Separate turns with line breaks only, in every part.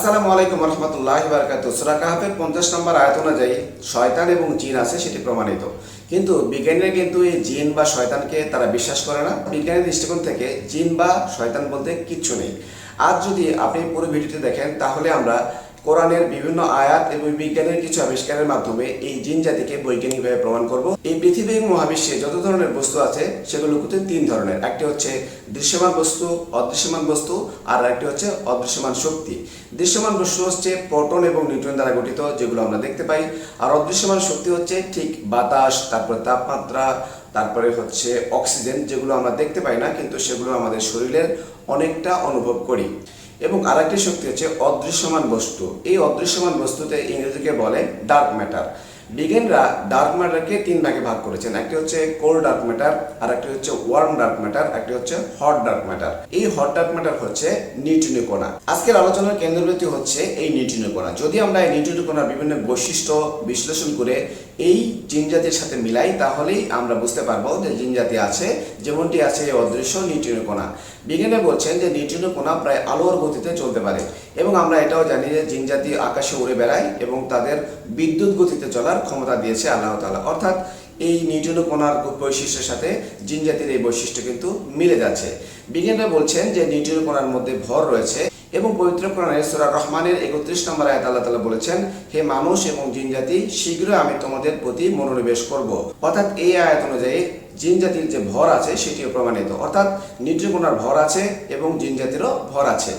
আসসালামু আলাইকুম রহমতুল্লাহ বারকাত সুরা কাহাফের পঞ্চাশ নম্বর আয়াত অনুযায়ী শয়তান এবং জিন আছে সেটি প্রমাণিত। কিন্তু বিজ্ঞানীরা কিন্তু এই জিন বা শয়তানকে তারা বিশ্বাস করে না। বিজ্ঞানের দৃষ্টিকোণ থেকে জিন বা শয়তান বলতে কিচ্ছু নেই। আর যদি আপনি পুরো ভিডিওটি দেখেন, তাহলে আমরা কোরআনের বিভিন্ন আয়াত এবং বিজ্ঞানের কিছু আবিষ্কারের মাধ্যমে এই জিন জাতিকে বৈজ্ঞানিকভাবে প্রমাণ করব। এই পৃথিবী মহাবিশ্বে যত ধরনের বস্তু আছে, সেগুলো কিন্তু তিন ধরনের। একটি হচ্ছে দৃশ্যমান বস্তু, অদৃশ্যমান বস্তু, আর একটি হচ্ছে অদৃশ্যমান শক্তি। দৃশ্যমান বস্তু হচ্ছে প্রোটন এবং নিউট্রন দ্বারা গঠিত, যেগুলো আমরা দেখতে পাই। আর অদৃশ্যমান শক্তি হচ্ছে ঠিক বাতাস, তারপর তাপমাত্রা, তারপরে হচ্ছে অক্সিজেন, যেগুলো আমরা দেখতে পাই না, কিন্তু সেগুলো আমাদের শরীরের অনেকটা অনুভব করি। এবং আরেকটি শক্তি হচ্ছে অদৃশ্যমান বস্তু। এই অদৃশ্যমান বস্তুতে ইংরেজিকে বলে ডার্ক ম্যাটার বিজ্ঞানরা ডার্ক ম্যাটারকে তিন ভাগে ভাগ করেছেন। একটি হচ্ছে কোল্ড ডার্ক ম্যাটার আর একটি হচ্ছে ওয়ার্ম ডার্ক ম্যাটার একটি হচ্ছে হট ডার্ক ম্যাটার এই হট ডার্ক ম্যাটার হচ্ছে নিউট্রিনো কণা। আজকের আলোচনার কেন্দ্রবিন্দু হচ্ছে এই নিউট্রিনো কণা। যদি আমরা এই নিউট্রিনো কণার বিভিন্ন বৈশিষ্ট্য বিশ্লেষণ করে এই জিনজাতির সাথে মিলাই, তাহলেই আমরা বুঝতে পারব যে জিনজাতি আছে, যেমনটি আছে এই অদৃশ্য নিউট্রিনো কণা। বিজ্ঞানী বলছেন যে নিউট্রিনো কণা প্রায় আলোর গতিতে চলতে পারে, এবং আমরা এটাও জানি যে জিনজাতি আকাশে উড়ে বেড়ায় এবং তাদের বিদ্যুৎ গতিতে চলার ক্ষমতা দিয়েছে আল্লাহ তাআলা। অর্থাৎ এই নিউট্রিনো কণার বৈশিষ্ট্যের সাথে জিনজাতির এই বৈশিষ্ট্য কিন্তু মিলে যাচ্ছে। বিজ্ঞানীরা বলছেন যে নিউট্রিনো কণার মধ্যে ভর রয়েছে এবং পবিত্র কোরআনে সূরা রহমানের একত্রিশ নম্বর আয়াত আল্লাহ তাআলা বলেছেন, হে মানুষ এবং জিনজাতি শীঘ্রই আমি তোমাদের প্রতি মনোনিবেশ করব। অর্থাৎ এই আয়াত অনুযায়ী জিন জাতির যে ভর আছে সেটিও প্রমাণিত। অর্থাৎ নিউট্রিকোনার ভর আছে এবং জিন জাতিরও ভর আছে।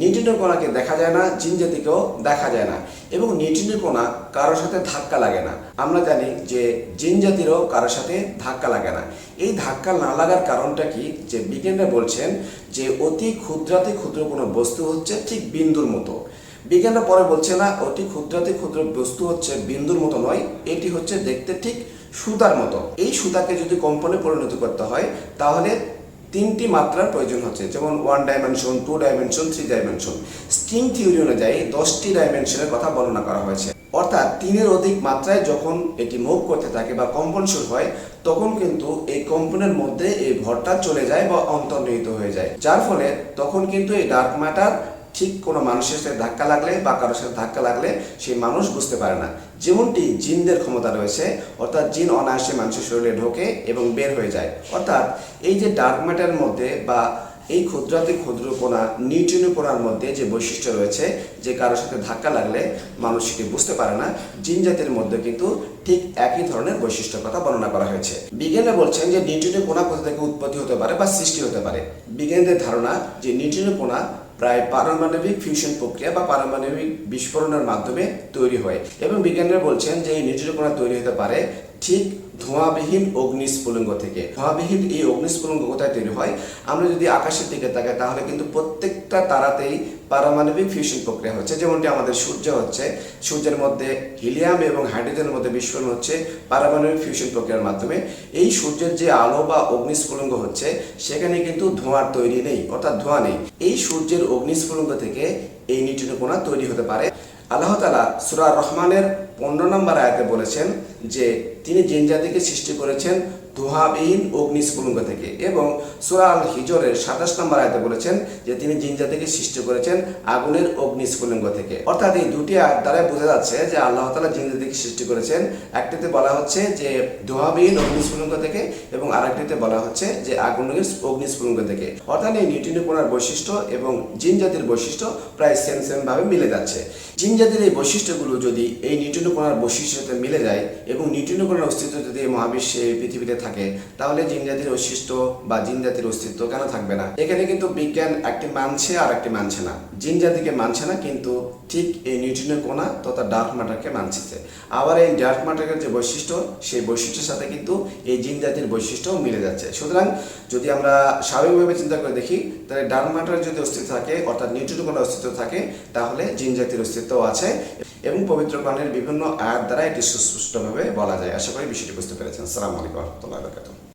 নিউট্রিকোনাকে দেখা যায় না, জিন জাতিকেও দেখা যায় না এবং নিউট্রিকোনা কারোর সাথে ধাক্কা লাগে না। আমরা জানি যে জিন জাতিরও কারোর সাথে ধাক্কা লাগে না। এই ধাক্কা না লাগার কারণটা কি? যে বিজ্ঞানীরা বলছেন যে অতি ক্ষুদ্রাতি ক্ষুদ্র কোনো বস্তু হচ্ছে ঠিক বিন্দুর মতো। বিজ্ঞানরা পরে বলছে না, অতি ক্ষুদ্রাতি ক্ষুদ্র বস্তু হচ্ছে বিন্দুর মতো নয়, এটি হচ্ছে দেখতে ঠিক সুতার মতো। এই সুতাকে যদি কম্পনে পরিণত করতে হয়, তাহলে তিনটি মাত্রার প্রয়োজন হচ্ছে, যেমন one dimension two dimension three dimension string theory অনুযায়ী দশটি ডাইমেনশনের কথা বর্ণনা করা হয়েছে। অর্থাৎ তিনের অধিক মাত্রায় যখন এটি মুভ করতে থাকে বা কম্পন শুরু হয়, তখন কিন্তু এই কম্পনের মধ্যে এই ভরটা চলে যায় বা অন্তর্নিহিত হয়ে যায়। যার ফলে তখন কিন্তু এই ডার্ক ম্যাটার ঠিক কোনো মানুষের সাথে ধাক্কা লাগলে বা কারোর সাথে ধাক্কা লাগলে সেই মানুষ বুঝতে পারে না। যেমনটি জিনদের ক্ষমতা রয়েছে, অর্থাৎ জিন অনায়াসে মানুষের শরীরে ঢোকে এবং বের হয়ে যায়। অর্থাৎ এই যে ডার্ক ম্যাটারের মধ্যে বা এই ক্ষুদ্রাতি ক্ষুদ্র কোনা নিউট্রিনো কোনার মধ্যে যে বৈশিষ্ট্য রয়েছে, যে কারোর সাথে ধাক্কা লাগলে মানুষ সেটি বুঝতে পারে না, জিন জাতির মধ্যে কিন্তু ঠিক একই ধরনের বৈশিষ্ট্যের কথা বর্ণনা করা হয়েছে। বিজ্ঞানীরা বলছেন যে নিউট্রিনো কোনা কোথা থেকে উৎপত্তি হতে পারে বা সৃষ্টি হতে পারে। বিজ্ঞানীদের ধারণা যে নিউট্রিনো কোনা প্রায় পারমাণবিক ফিউশন প্রক্রিয়া বা পারমাণবিক বিস্ফোরণের মাধ্যমে তৈরি হয়। এবং বিজ্ঞানীরা বলছেন যে এই নিউট্রিনো তৈরি হতে পারে ঠিক ধোঁয়াবিহীন অগ্নিস্ফুলিঙ্গ থেকে। ধোঁয়াবিহীন এই অগ্নিস্ফুলিঙ্গ কোথায় তৈরি হয়? আমরা যদি আকাশের দিকে তাকাই, তাহলে কিন্তু প্রত্যেকটা তারাতেই পারমাণবিক ফিউশন প্রক্রিয়া হচ্ছে। যেমনটি আমাদের সূর্য হচ্ছে, সূর্যের মধ্যে হিলিয়াম এবং হাইড্রোজেনের মধ্যে বিস্ফোরণ হচ্ছে পারমাণবিক ফিউশন প্রক্রিয়ার মাধ্যমে। এই সূর্যের যে আলো বা অগ্নিস্ফুলিঙ্গ হচ্ছে, সেখানে কিন্তু ধোঁয়ার তৈরি নেই, অর্থাৎ ধোঁয়া নেই। এই সূর্যের অগ্নিস্ফুলিঙ্গ থেকে এই নিউট্রিনো তৈরি হতে পারে। আল্লাহ তালা সুরা রহমানের পনেরো নম্বর আয়াতে বলেছেন যে তিনি জিন জাতিকে সৃষ্টি করেছেন ধোঁয়াবিহীন অগ্নিস্ফুলিঙ্গ থেকে এবং সুরা আল হিজরের সাতাশ নম্বর আয়াতে বলেছেন যে তিনি জিন জাতিকে সৃষ্টি করেছেন আগুনের অগ্নিস্ফুলিঙ্গ থেকে। অর্থাৎ এই দুটি আয়াত দ্বারা বোঝা যাচ্ছে যে আল্লাহ তালা জিন জাতিকে সৃষ্টি করেছেন। একটিতে বলা হচ্ছে যে ধোঁয়াবিহীন অগ্নিস্ফুলিঙ্গ থেকে এবং আরেকটিতে বলা হচ্ছে যে আগুনের অগ্নিস্ফুলিঙ্গ থেকে। অর্থাৎ এই নিউট্রিনো বৈশিষ্ট্য এবং জিন জাতির বৈশিষ্ট্য প্রায় সেম সেম ভাবে মিলে যাচ্ছে। জিন জাতির এই বৈশিষ্ট্যগুলো যদি এই নিউট্রিনো কোনার বৈশিষ্ট্যের সাথে মিলে যায় এবং নিউট্রিনো কোনার অস্তিত্ব যদি মহাবিশ্বে পৃথিবীতে থাকে, তাহলে জিন জাতির বৈশিষ্ট্য বা জিন জাতির অস্তিত্ব কেন থাকবে না? এখানে কিন্তু বিজ্ঞান একটি মানছে আর একটি মানছে না। জিন জাতিকে মানছে না, কিন্তু ঠিক এই নিউট্রিনের কোনা তথা ডার্ক ম্যাটারকে মানছে। আবার এই ডার্ক ম্যাটারের যে বৈশিষ্ট্য, সেই বৈশিষ্ট্যের সাথে কিন্তু এই জিন জাতির বৈশিষ্ট্যও মিলে যাচ্ছে। সুতরাং যদি আমরা স্বাভাবিকভাবে চিন্তা করে দেখি, তাহলে ডার্ক ম্যাটারের যদি অস্তিত্ব থাকে, অর্থাৎ নিউট্রিনো কোনার অস্তিত্ব থাকে, তাহলে জিন জাতির অস্তিত্বও আছে এবং পবিত্র প্রাণের বিভিন্ন আয়াত দ্বারা এটি সুস্পষ্টভাবে বলা যায়। আশা করি বিষয়টি বুঝতে পেরেছেন। সালাম আলাইকুম ማለት ነው።